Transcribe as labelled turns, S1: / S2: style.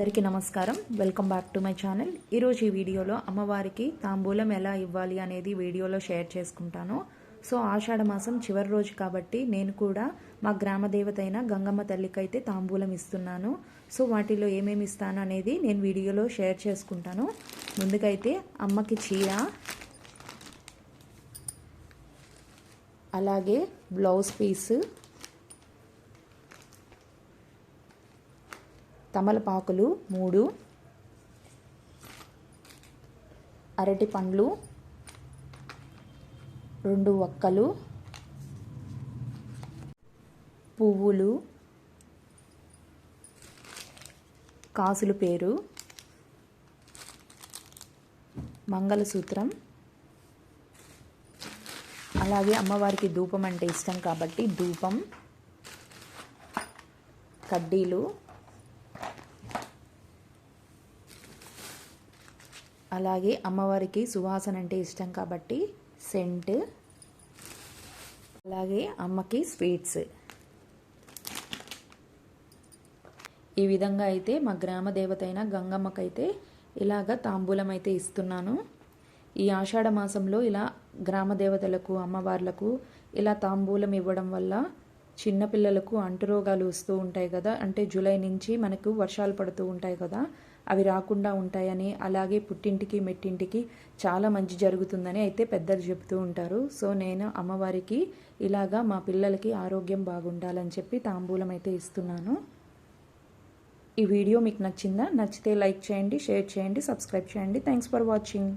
S1: అందరికీ నమస్కారం. Welcome back to my channel ఈరోజు ఈ వీడియోలో అమ్మవారికి తాంబూలం ఎలా ఇవ్వాలి అనేది వీడియోలో షేర్ చేసుకుంటాను. సో ఆషాఢ మాసం చివరి రోజు కాబట్టి నేను కూడా మా గ్రామ దేవత అయిన గంగమ్మ తల్లికి అయితే తాంబూలం ఇస్తున్నాను. సో వాటిలో ఏమేమి ఇస్తాను అనేది నేను వీడియోలో షేర్ చేసుకుంటాను. ముందుకైతే అమ్మకి చీర అలాగే బ్లౌజ్ పీస్ తమలపాకులు మూడు అరటి పండ్లు రెండు ఒక్కలు పువ్వులు కాసుల పేరు మంగళసూత్రం అలాగే అమ్మవారికి ధూపం అంటే ఇష్టం కాబట్టి ధూపం కడ్డీలు అలాగే అమ్మవారికి సువాసన అంటే ఇష్టం కాబట్టి సెంట్ అలాగే అమ్మకి స్వీట్స్ ఈ విధంగా అయితే మా గ్రామ దేవత అయిన గంగమ్మకైతే ఇలాగ తాంబూలం అయితే ఇస్తున్నాను. ఈ ఆషాఢ మాసంలో ఇలా గ్రామ దేవతలకు అమ్మవార్లకు ఇలా తాంబూలం ఇవ్వడం వల్ల చిన్నపిల్లలకు అంటురోగాలు వస్తూ ఉంటాయి కదా అంటే జూలై నుంచి మనకు వర్షాలు పడుతూ ఉంటాయి కదా అవి రాకుండా ఉంటాయని అలాగే పుట్టింటికి మెట్టింటికి చాలా మంచి జరుగుతుందని అయితే పెద్దలు చెబుతూ ఉంటారు. సో నేను అమ్మవారికి ఇలాగా మా పిల్లలకి ఆరోగ్యం బాగుండాలని చెప్పి తాంబూలం అయితే ఇస్తున్నాను. ఈ వీడియో మీకు నచ్చిందా? నచ్చితే లైక్ చేయండి షేర్ చేయండి సబ్స్క్రైబ్ చేయండి. Thanks for watching